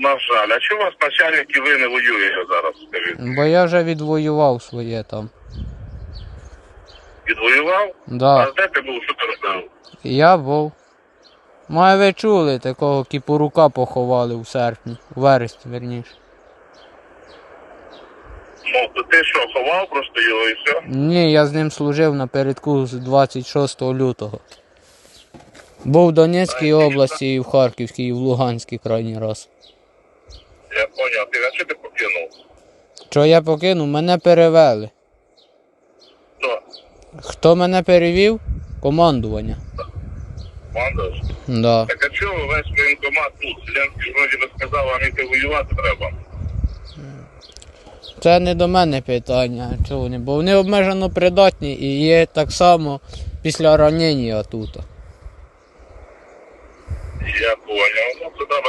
на жаль. А чого вас начальник і ви не воюєте зараз, скажіть? Бо я вже відвоював своє там. Відвоював? Да. А де ти був, що ти робив? Я був. Має ви чули такого кіпурука поховали у серпні, у вересні, верніше. Ну, то ти що, ховав просто його і все? Ні, я з ним служив напередку з 26 лютого. Був в Донецькій області, і в Харківській, і в Луганській крайній раз. Поняв, ти а що ти покинув? Що я покинув, мене перевели. Хто? Хто мене перевів? Командування. Мандаш? Да. Так а чого весь воєнкомат тут? Зеленський ж вроді би сказав, вам іти воювати треба. Це не до мене питання, чого вони, бо вони обмежено придатні і є так само після ранення тут. Я поняв. Ну, вияснити.